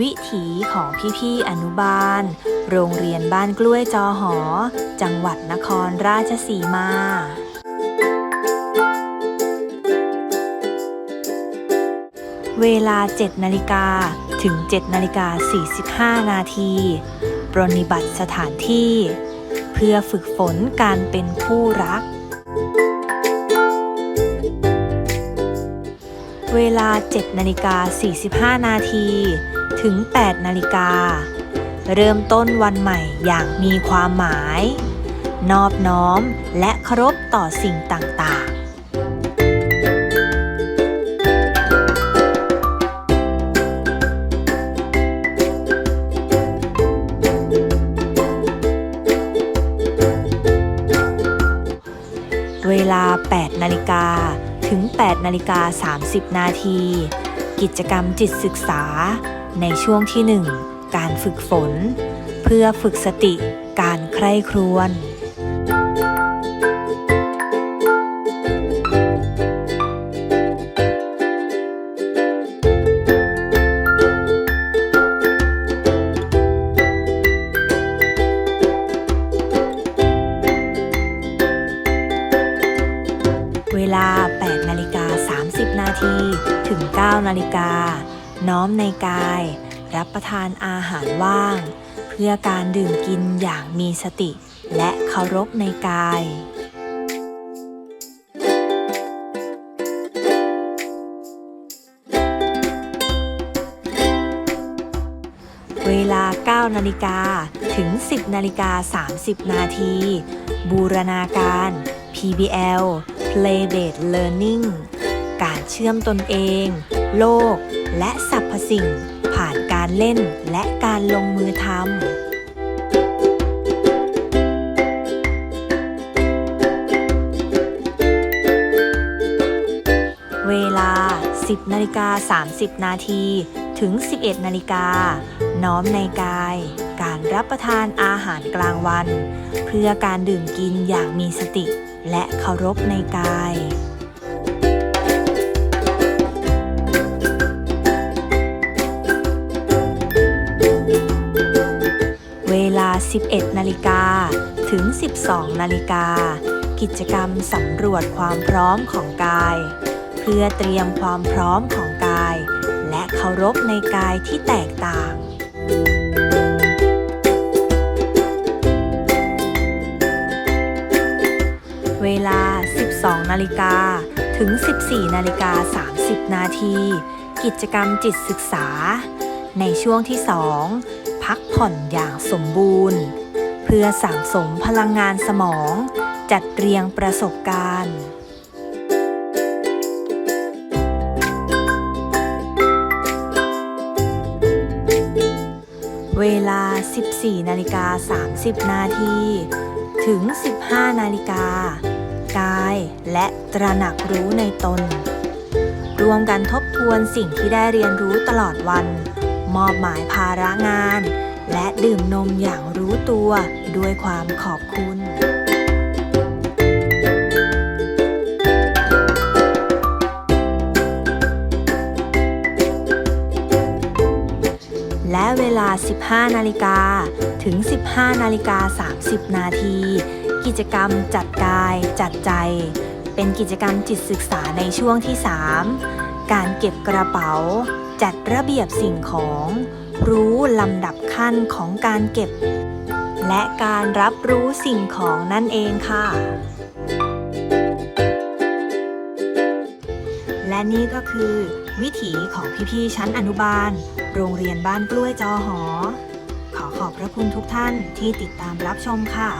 วิถีของพี่ๆอนุบาล โรงเรียนบ้านกล้วยจอหอ จังหวัดนครราชสีมา เวลา 7 นาฬิกาถึง 7 นาฬิกา 45 นาที ปรนิบัติสถานที่ เพื่อฝึกฝนการเป็นผู้รัก เวลา 7 นาฬิกา 45 นาที ถึง 8 นาฬิกา เริ่มต้นวันใหม่อย่างมีความหมาย นอบน้อมและเคารพต่อสิ่งต่างๆเวลา 8 นาฬิกา ถึง 8 นาฬิกา 30 นาที กิจกรรมจิตศึกษา ในช่วงที่ 1 การฝึกฝน เพื่อฝึกสติการใคร่ครวญเวลา 8 นาฬิกา 30 นาที ถึง 9 นาฬิกา น้อมในกาย รับประทานอาหารว่าง เพื่อการดื่มกินอย่างมีสติ และเคารพในกายเวลา 9 นาฬิกา ถึง 10 นาฬิกา 30 นาที บูรณาการ PBL Play Based Learning การเชื่อมตนเองโลก และสรรพสิ่ง ผ่านการเล่นและการลงมือทำเวลา 10นาฬิกา30 นาที ถึง 11นาฬิกา น้อมในกาย การรับประทานอาหารกลางวัน เพื่อการดื่มกินอย่างมีสติ และเคารพในกาย 11 นาฬิกาถึง 12 นาฬิกา กิจกรรมสำรวจความพร้อมของกาย เพื่อเตรียมความพร้อมของกาย และเคารพในกายที่แตกต่างเวลา 12 นาฬิกา ถึง 14 นาฬิกา 30 นาที กิจกรรมจิตศึกษา ในช่วงที่ 2 พักผ่อนอย่างสมบูรณ์ เพื่อสั่งสมพลังงานสมอง จัดเรียงประสบการณ์เวลา 14 นาฬิกา 30 นาที ถึง 15 นาฬิกา กายและตระหนักรู้ในตน รวมกันทบทวนสิ่งที่ได้เรียนรู้ตลอดวัน มอบหมายภาระงาน และดื่มนมอย่างรู้ตัวด้วยความขอบคุณและเวลา 15 นาฬิกา ถึง 15 นาฬิกา 30 นาที กิจกรรมจัดกายจัดใจ เป็นกิจกรรมจิตศึกษาในช่วงที่ 3 การเก็บกระเป๋า จัดระเบียบสิ่งของ รู้ลำดับขั้นของการเก็บ และการรับรู้สิ่งของนั่นเองค่ะ และนี่ก็คือ วิถีของพี่ๆชั้นอนุบาล โรงเรียนบ้านกล้วยจอหอ ขอขอบพระคุณทุกท่านที่ติดตามรับชมค่ะ